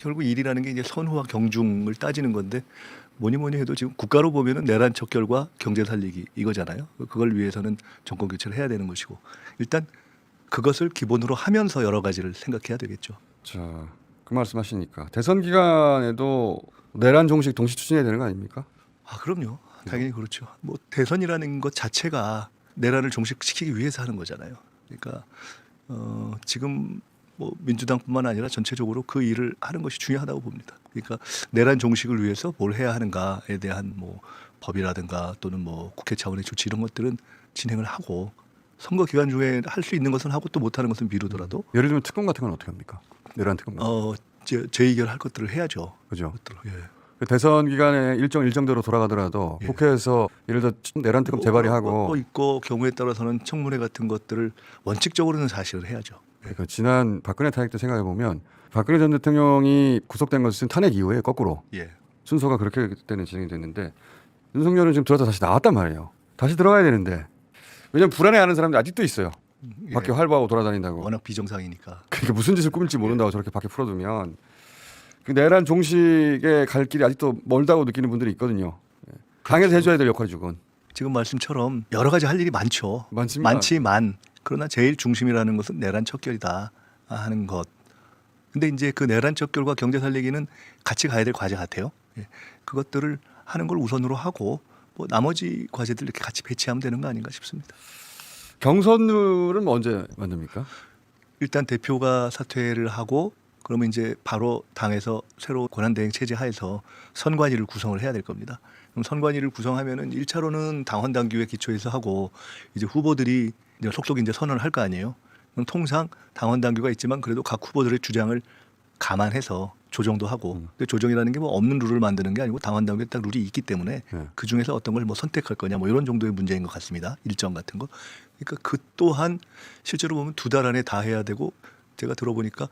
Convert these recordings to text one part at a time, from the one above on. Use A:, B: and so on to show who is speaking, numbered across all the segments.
A: 결국 일이라는 게 이제 선호와 경중을 따지는 건데 뭐니 뭐니 해도 지금 국가로 보면은 내란 척결과 경제 살리기 이거잖아요. 그걸 위해서는 정권 교체를 해야 되는 것이고 일단 그것을 기본으로 하면서 여러 가지를 생각해야 되겠죠.
B: 자, 그 말씀하시니까 대선 기간에도 내란 종식 동시 추진해야 되는 거 아닙니까?
A: 아 그럼요. 당연히 그렇죠. 뭐 대선이라는 것 자체가 내란을 종식시키기 위해서 하는 거잖아요. 그러니까 어, 지금 뭐 민주당뿐만 아니라 전체적으로 그 일을 하는 것이 중요하다고 봅니다. 그러니까 내란 종식을 위해서 뭘 해야 하는가에 대한 뭐 법이라든가 또는 뭐 국회 차원의 조치 이런 것들은 진행을 하고 선거 기간 중에 할 수 있는 것은 하고 또 못하는 것은 미루더라도
B: 예를 들면 특검 같은 건 어떻게 합니까? 내란 특검. 같은.
A: 어 재- 재의결할 것들을 해야죠.
B: 그죠?
A: 것들을. 예.
B: 그 대선 기간에 일정 일정대로 돌아가더라도
A: 예.
B: 국회에서 예를 들어 내란 특검
A: 또
B: 재발의하고
A: 있고 경우에 따라서는 청문회 같은 것들을 원칙적으로는 사실을 해야죠.
B: 그러니까 지난 박근혜 탄핵 때 생각해 보면 박근혜 전 대통령이 구속된 것은 탄핵 이후에 거꾸로
A: 예.
B: 순서가 그렇게 그때는 진행이 됐는데 윤석열은 지금 들어서 다시 나왔단 말이에요. 다시 들어가야 되는데 왜냐면 불안해하는 사람들 아직도 있어요.
A: 예.
B: 밖에 활보하고 돌아다닌다고.
A: 워낙 비정상이니까.
B: 그러니까 무슨 짓을 꾸밀지 모른다고 저렇게 밖에 풀어두면 그 내란 종식에 갈 길이 아직도 멀다고 느끼는 분들이 있거든요. 예. 당에서 해줘야 될 역할이죠, 그건.
A: 지금 말씀처럼 여러 가지 할 일이 많죠.
B: 많습니다.
A: 많지만 그러나 제일 중심이라는 것은 내란 척결이다 하는 것. 근데 이제 그 내란 척결과 경제 살리기는 같이 가야 될 과제 같아요. 예. 그것들을 하는 걸 우선으로 하고 뭐 나머지 과제들 이렇게 같이 배치하면 되는 거 아닌가 싶습니다.
B: 경선룰은 뭐 언제 만듭니까?
A: 일단 대표가 사퇴를 하고 그러면 이제 바로 당에서 새로 권한대행 체제 하에서 선관위를 구성을 해야 될 겁니다. 그럼 선관위를 구성하면은 1차로는 당원 당규에 기초해서 하고 이제 후보들이 이제 속속 이제 선언을 할 거 아니에요. 그럼 통상 당원 당규가 있지만 그래도 각 후보들의 주장을 감안해서 조정도 하고
B: 음.
A: 근데 조정이라는 게 뭐 없는 룰을 만드는 게 아니고 당원 당규에 딱 룰이 있기 때문에
B: 네.
A: 그 중에서 어떤 걸 뭐 선택할 거냐 뭐 이런 정도의 문제인 것 같습니다. 일정 같은 거. 그러니까 그 또한 실제로 보면 두 달 안에 다 해야 되고 제가 들어보니까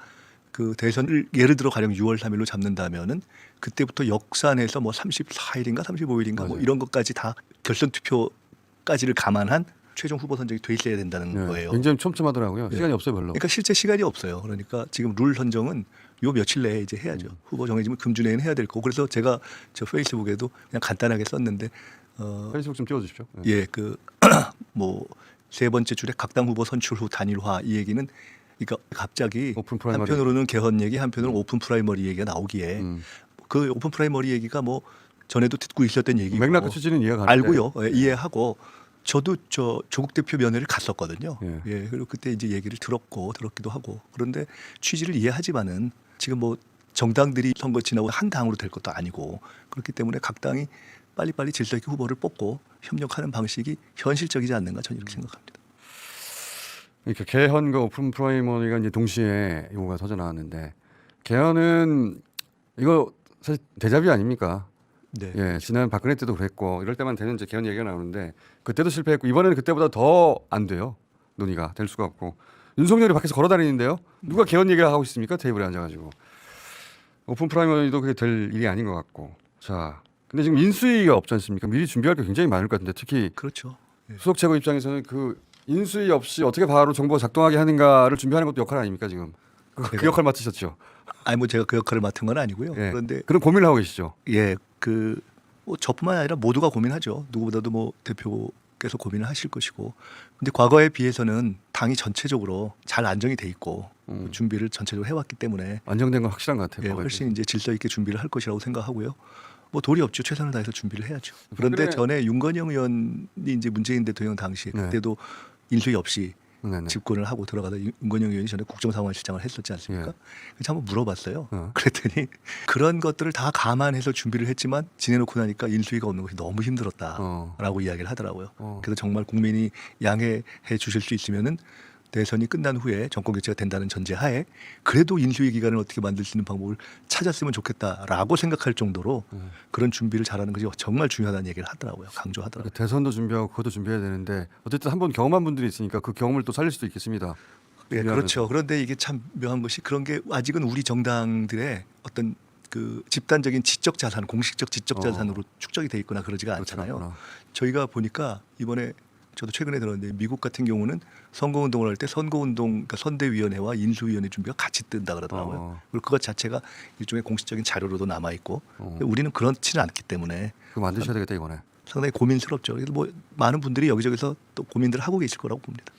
A: 그 대선을 예를 들어 가령 6월 3일로 잡는다면은 그때부터 역산해서 뭐 34일인가 35일인가 뭐
B: 맞아요.
A: 이런 것까지 다 결선 투표까지를 감안한 최종 후보 선정이 돼 있어야 된다는
B: 네,
A: 거예요.
B: 굉장히 촘촘하더라고요.
A: 네.
B: 시간이 없어요, 별로.
A: 그러니까 실제 시간이 없어요. 그러니까 지금 룰 선정은 요 며칠 내에 이제 해야죠.
B: 음.
A: 후보 정해지면 금주 내에는 해야 될 거고. 그래서 제가 저 페이스북에도 그냥 간단하게 썼는데 어,
B: 페이스북 좀 띄워 주십시오. 네.
A: 예, 그 뭐 세 번째 줄에 각 당 후보 선출 후 단일화 이 얘기는 그러니까 갑자기. 한편으로는 개헌 얘기, 한편으로는 오픈 프라이머리 얘기가 나오기에
B: 음.
A: 그 오픈 프라이머리 얘기가 뭐 전에도 듣고 있었던 얘기고
B: 맥락과 취지는 이해가 가는데
A: 알고요, 예, 이해하고 저도 저 조국 대표 면회를 갔었거든요.
B: 예.
A: 예. 그리고 그때 이제 얘기를 들었고 들었기도 하고 그런데 취지를 이해하지만은 지금 뭐 정당들이 선거 지나고 한 당으로 될 것도 아니고 그렇기 때문에 각 당이 빨리빨리 질서 있게 후보를 뽑고 협력하는 방식이 현실적이지 않는가 저는 이렇게 생각합니다.
B: 그러니까 개헌과 오픈 프라이머리가 이제 동시에 요구가 터져 나왔는데 개헌은 이거 사실 대잡이 아닙니까?
A: 네.
B: 예, 지난 박근혜 때도 그랬고 이럴 때만 되는 이제 개헌 얘기가 나오는데 그때도 실패했고 이번에는 그때보다 더 안 돼요. 논의가 될 수가 없고. 윤석열이 밖에서 걸어다니는데요. 누가 개헌 얘기를 하고 있습니까? 테이블에 앉아가지고. 오픈 프라이머리도 그게 될 일이 아닌 것 같고. 자 근데 지금 인수위가 없지 않습니까? 미리 준비할 게 굉장히 많을 것 같은데 특히
A: 그렇죠. 예.
B: 수석 최고 입장에서는 그 인수위 없이 어떻게 바로 정보가 작동하게 하는가를 준비하는 것도 역할 아닙니까 지금? 그, 그 역할 맡으셨죠?
A: 아니 뭐 제가 그 역할을 맡은 건 아니고요.
B: 예.
A: 그런데
B: 그런 고민을 하고 계시죠?
A: 예, 그 뭐 저뿐만 아니라 모두가 고민하죠. 누구보다도 뭐 대표께서 고민을 하실 것이고. 근데 과거에 비해서는 당이 전체적으로 잘 안정이 돼 있고
B: 음.
A: 준비를 전체적으로 해왔기 때문에
B: 안정된 건 확실한 것 같아요
A: 예, 훨씬 이제 질서 있게 준비를 할 것이라고 생각하고요. 뭐 도리 없죠. 최선을 다해서 준비를 해야죠. 그런데. 전에 윤건영 의원이 이제 문재인 대통령 당시에
B: 네.
A: 그때도 인수위 없이
B: 네네.
A: 집권을 하고 들어가다 윤건영 의원이 전에 국정상황실장을 했었지 않습니까?
B: 예.
A: 그래서 한번 물어봤어요.
B: 어.
A: 그랬더니 그런 것들을 다 감안해서 준비를 했지만 지내놓고 나니까 인수위가 없는 것이 너무 힘들었다라고
B: 어.
A: 이야기를 하더라고요.
B: 어.
A: 그래서 정말 국민이 양해해 주실 수 있으면은 대선이 끝난 후에 정권 교체가 된다는 전제하에 그래도 인수위 기관을 어떻게 만들 수 있는 방법을 찾았으면 좋겠다라고 생각할 정도로
B: 음.
A: 그런 준비를 잘하는 것이 정말 중요하다는 얘기를 하더라고요. 강조하더라고요.
B: 그러니까 대선도 준비하고 그것도 준비해야 되는데 어쨌든 한번 경험한 분들이 있으니까 그 경험을 또 살릴 수도 있겠습니다.
A: 예. 그렇죠. 그런데 이게 참 묘한 것이 그런 게 아직은 우리 정당들의 어떤 그 집단적인 지적 자산, 공식적 지적
B: 어.
A: 자산으로 축적이 돼 있거나 그러지가
B: 그렇지
A: 않잖아요.
B: 않구나.
A: 저희가 보니까 이번에 저도 최근에 들었는데 미국 같은 경우는 선거 운동을 할 때 선거 운동 그러니까 선대위원회와 인수위원회 준비가 같이 뜬다 그러더라고요.
B: 어.
A: 그리고 그것 자체가 일종의 공식적인 자료로도 남아 있고
B: 어.
A: 우리는 그렇지는 않기 때문에
B: 그거 만드셔야 되겠다 이번에.
A: 상당히 고민스럽죠. 그래서 뭐 많은 분들이 여기저기서 또 고민들을 하고 계실 거라고 봅니다.